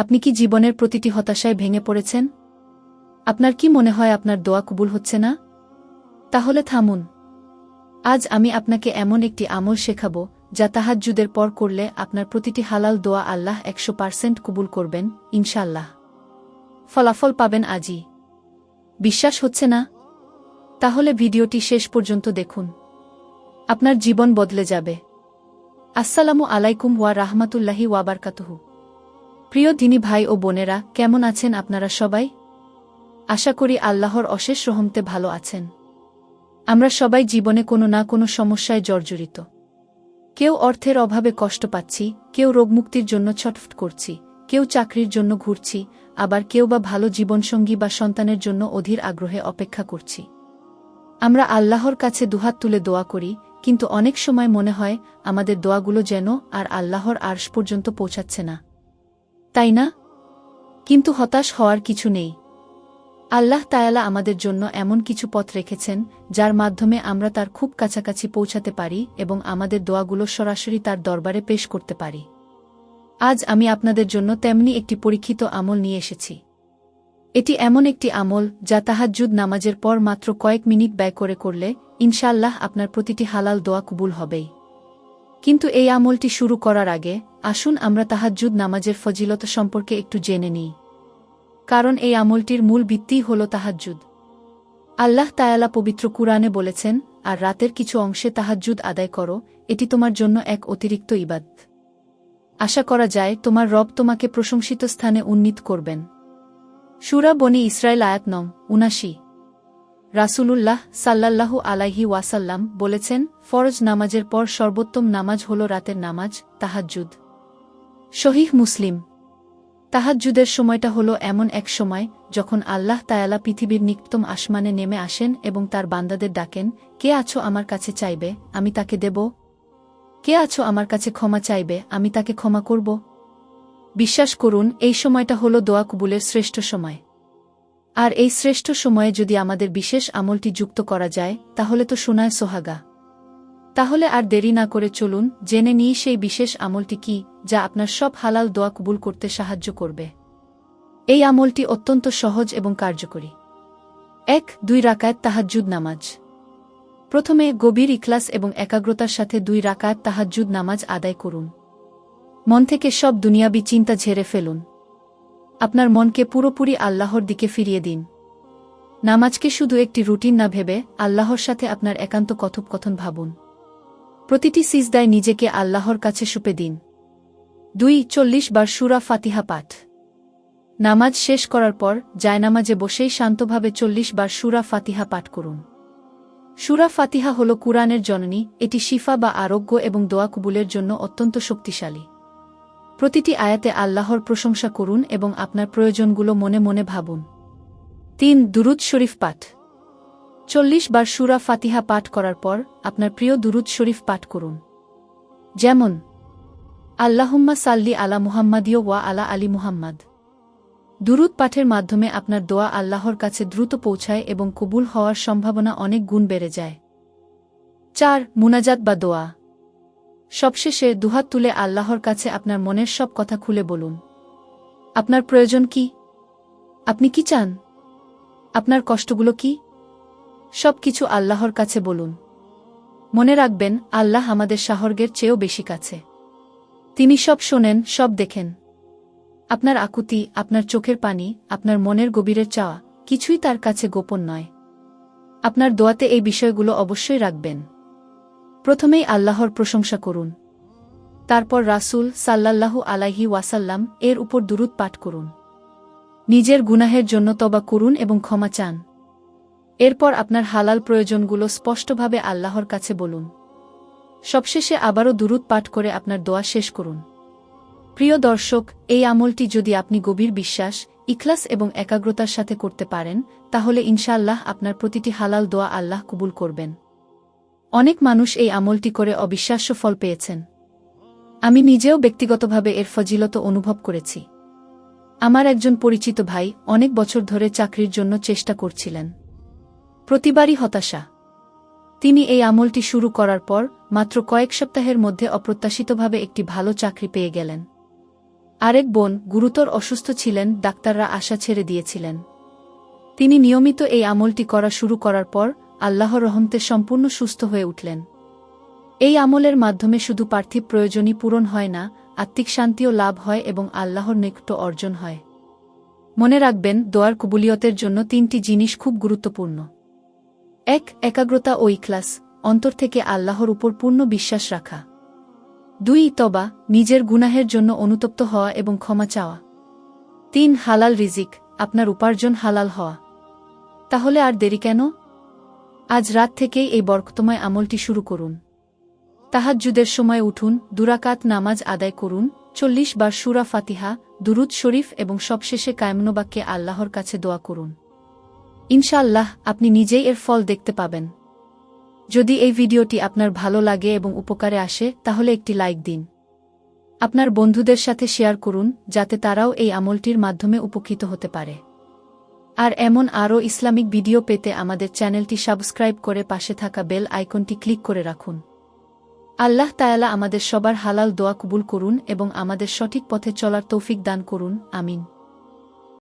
আপনি কি জীবনের প্রতিটি হতাশায় ভেঙে পড়েছেন? আপনার কি মনে হয় আপনার দোয়া কবুল হচ্ছে না? তাহলে থামুন। আজ আমি আপনাকে এমন একটি আমল শেখাব, যা তাহাজ্জুদের পর করলে আপনার প্রতিটি হালাল দোয়া আল্লাহ একশো পার্সেন্ট কবুল করবেন ইনশাল্লাহ ফলাফল পাবেন আজই। বিশ্বাস হচ্ছে না? তাহলে ভিডিওটি শেষ পর্যন্ত দেখুন। আপনার জীবন বদলে যাবে। আসসালামু আলাইকুম ওয়া রাহমাতুল্লাহি ওয়াবারকাতুহু প্রিয় দিনী ভাই ও বোনেরা, কেমন আছেন আপনারা সবাই? আশা করি আল্লাহর অশেষ রহমতে ভালো আছেন। আমরা সবাই জীবনে কোনো না কোনো সমস্যায় জর্জরিত। কেউ অর্থের অভাবে কষ্ট পাচ্ছি, কেউ রোগমুক্তির জন্য ছটফট করছি, কেউ চাকরির জন্য ঘুরছি, আবার কেউ বা ভালো জীবনসঙ্গী বা সন্তানের জন্য অধীর আগ্রহে অপেক্ষা করছি। আমরা আল্লাহর কাছে দুহাত তুলে দোয়া করি, কিন্তু অনেক সময় মনে হয় আমাদের দোয়াগুলো যেন আর আল্লাহর আর্শ পর্যন্ত পৌঁছাচ্ছে না। তাই না? কিন্তু হতাশ হওয়ার কিছু নেই। আল্লাহ তায়ালা আমাদের জন্য এমন কিছু পথ রেখেছেন, যার মাধ্যমে আমরা তার খুব কাছাকাছি পৌঁছাতে পারি এবং আমাদের দোয়াগুলো সরাসরি তার দরবারে পেশ করতে পারি। আজ আমি আপনাদের জন্য তেমনি একটি পরীক্ষিত আমল নিয়ে এসেছি। এটি এমন একটি আমল, যা তাহাজ্জুদ নামাজের পর মাত্র কয়েক মিনিট ব্যয় করে করলে ইনশাল্লাহ আপনার প্রতিটি হালাল দোয়া কবুল হবেই। কিন্তু এই আমলটি শুরু করার আগে, আসুন আমরা তাহাজ্জুদ নামাজের ফজিলত সম্পর্কে একটু জেনে নিই। কারণ এই আমলটির মূল ভিত্তিই হল তাহাজ্জুদ। আল্লাহ তায়ালা পবিত্র কুরআনে বলেছেন, আর রাতের কিছু অংশে তাহাজ্জুদ আদায় করো, এটি তোমার জন্য এক অতিরিক্ত ইবাদ আশা করা যায়, তোমার রব তোমাকে প্রশংসিত স্থানে উন্নীত করবেন। সুরা বনি ইসরায়েল আয়াত নম উনাশি। রাসূলুল্লাহ সাল্লাল্লাহু আলাইহি ওয়াসাল্লাম বলেছেন, ফরজ নামাজের পর সর্বোত্তম নামাজ হল রাতের নামাজ, তাহাজ্জুদ। শহীহ মুসলিম। তাহাজ্জুদের সময়টা হল এমন এক সময় যখন আল্লাহ তায়ালা পৃথিবীর নিকটতম আসমানে নেমে আসেন এবং তার বান্দাদের ডাকেন, কে আছো আমার কাছে চাইবে? আমি তাকে দেব। কে আছো আমার কাছে ক্ষমা চাইবে? আমি তাকে ক্ষমা করব। বিশ্বাস করুন, এই সময়টা হল দোয়া কবুলের শ্রেষ্ঠ সময়। আর এই শ্রেষ্ঠ সময়ে যদি আমাদের বিশেষ আমলটি যুক্ত করা যায়, তাহলে তো শোনায় সোহাগা। তাহলে আর দেরি না করে চলুন, জেনে নিই সেই বিশেষ আমলটি কি, যা আপনার সব হালাল দোয়া কবুল করতে সাহায্য করবে। এই আমলটি অত্যন্ত সহজ এবং কার্যকরী। এক, দুই রাকায়ত তাহাজ্জুদ নামাজ। প্রথমে গভীর ইখলাস এবং একাগ্রতার সাথে দুই রাকায়ত তাহাজ্জুদ নামাজ আদায় করুন। মন থেকে সব দুনিয়াবি চিন্তা ঝেড়ে ফেলুন। আপনার মনকে পুরোপুরি আল্লাহর দিকে ফিরিয়ে দিন। নামাজকে শুধু একটি রুটিন না ভেবে আল্লাহর সাথে আপনার একান্ত কথোপকথন ভাবুন। প্রতিটি সিজদায় নিজেকে আল্লাহর কাছে সুপে দিন। দুই, চল্লিশ বার সুরা ফাতিহা পাঠ। নামাজ শেষ করার পর জায়নামাজে বসেই শান্তভাবে চল্লিশ বার সুরা ফাতিহা পাঠ করুন। সুরা ফাতিহা হল কুরআনের জননী, এটি শিফা বা আরোগ্য এবং দোয়া কবুলের জন্য অত্যন্ত শক্তিশালী। প্রতিটি আয়াতে আল্লাহর প্রশংসা করুন এবং আপনার প্রয়োজনগুলো মনে মনে ভাবুন। তিন, দুরুদ শরীফ পাঠ। চল্লিশ বার সুরা ফাতিহা পাঠ করার পর আপনার প্রিয় দুরুদ শরীফ পাঠ করুন। যেমন, আল্লাহুম্মা সাল্লি আলা মুহাম্মাদিও ওয়া আলা আলী মুহাম্মদ। দুরুদ পাঠের মাধ্যমে আপনার দোয়া আল্লাহর কাছে দ্রুত পৌঁছায় এবং কবুল হওয়ার সম্ভাবনা অনেক গুণ বেড়ে যায়। চার, মুনাজাত বা দোয়া। সবশেষে দুহাত তুলে আল্লাহর কাছে আপনার মনের সব কথা খুলে বলুন। আপনার প্রয়োজন কি? আপনি কি চান? আপনার কষ্টগুলো কি? সব কিছু আল্লাহর কাছে বলুন। মনে রাখবেন, আল্লাহ আমাদের সাহর্গের চেয়েও বেশি কাছে। তিনি সব শোনেন, সব দেখেন। আপনার আকুতি, আপনার চোখের পানি, আপনার মনের গভীরের চাওয়া, কিছুই তার কাছে গোপন নয়। আপনার দোয়াতে এই বিষয়গুলো অবশ্যই রাখবেন। প্রথমেই আল্লাহর প্রশংসা করুন। তারপর রাসুল সাল্লাল্লাহু আলাইহি ওয়াসাল্লাম এর উপর দুরুদ পাঠ করুন। নিজের গুনাহের জন্য তবা করুন এবং ক্ষমা চান। এরপর আপনার হালাল প্রয়োজনগুলো স্পষ্টভাবে আল্লাহর কাছে বলুন। সবশেষে আবারও দুরুদ পাঠ করে আপনার দোয়া শেষ করুন। প্রিয় দর্শক, এই আমলটি যদি আপনি গভীর বিশ্বাস, ইখলাস এবং একাগ্রতার সাথে করতে পারেন, তাহলে ইনশাআল্লাহ আপনার প্রতিটি হালাল দোয়া আল্লাহ কবুল করবেন। অনেক মানুষ এই আমলটি করে অবিশ্বাস্য ফল পেয়েছেন। আমি নিজেও ব্যক্তিগতভাবে এর ফজিলত অনুভব করেছি। আমার একজন পরিচিত ভাই অনেক বছর ধরে চাকরির জন্য চেষ্টা করছিলেন। প্রতিবারই হতাশা। তিনি এই আমলটি শুরু করার পর মাত্র কয়েক সপ্তাহের মধ্যে অপ্রত্যাশিতভাবে একটি ভালো চাকরি পেয়ে গেলেন। আরেক বোন গুরুতর অসুস্থ ছিলেন, ডাক্তাররা আশা ছেড়ে দিয়েছিলেন। তিনি নিয়মিত এই আমলটি করা শুরু করার পর আল্লাহর রহমতে সম্পূর্ণ সুস্থ হয়ে উঠলেন। এই আমলের মাধ্যমে শুধু পার্থিব প্রয়োজনই পূরণ হয় না, আত্মিক শান্তিও লাভ হয় এবং আল্লাহর নিকট অর্জন হয়। মনে রাখবেন, দোয়ার কবুলিয়তের জন্য তিনটি জিনিস খুব গুরুত্বপূর্ণ। এক, একাগ্রতা ও ইখলাস, অন্তর থেকে আল্লাহর উপর পূর্ণ বিশ্বাস রাখা। দুই, তবা, নিজের গুনাহের জন্য অনুতপ্ত হওয়া এবং ক্ষমা চাওয়া। তিন, হালাল রিজিক, আপনার উপার্জন হালাল হওয়া। তাহলে আর দেরি কেন? আজ রাত থেকেই এই বরকতময় আমলটি শুরু করুন। তাহাজ্জুদের সময় উঠুন, দুরাকাত নামাজ আদায় করুন, চল্লিশ বার সুরা ফাতিহা, দুরুদ শরীফ এবং সবশেষে কায়মনোবাক্যে আল্লাহর কাছে দোয়া করুন। ইনশাআল্লাহ, আপনি নিজেই এর ফল দেখতে পাবেন। যদি এই ভিডিওটি আপনার ভালো লাগে এবং উপকারে আসে, তাহলে একটি লাইক দিন। আপনার বন্ধুদের সাথে শেয়ার করুন, যাতে তারাও এই আমলটির মাধ্যমে উপকৃত হতে পারে। আর এমন আরও ইসলামিক ভিডিও পেতে আমাদের চ্যানেলটি সাবস্ক্রাইব করে পাশে থাকা বেল আইকনটি ক্লিক করে রাখুন। আল্লাহ তায়ালা আমাদের সবার হালাল দোয়া কবুল করুন এবং আমাদের সঠিক পথে চলার তৌফিক দান করুন। আমিন।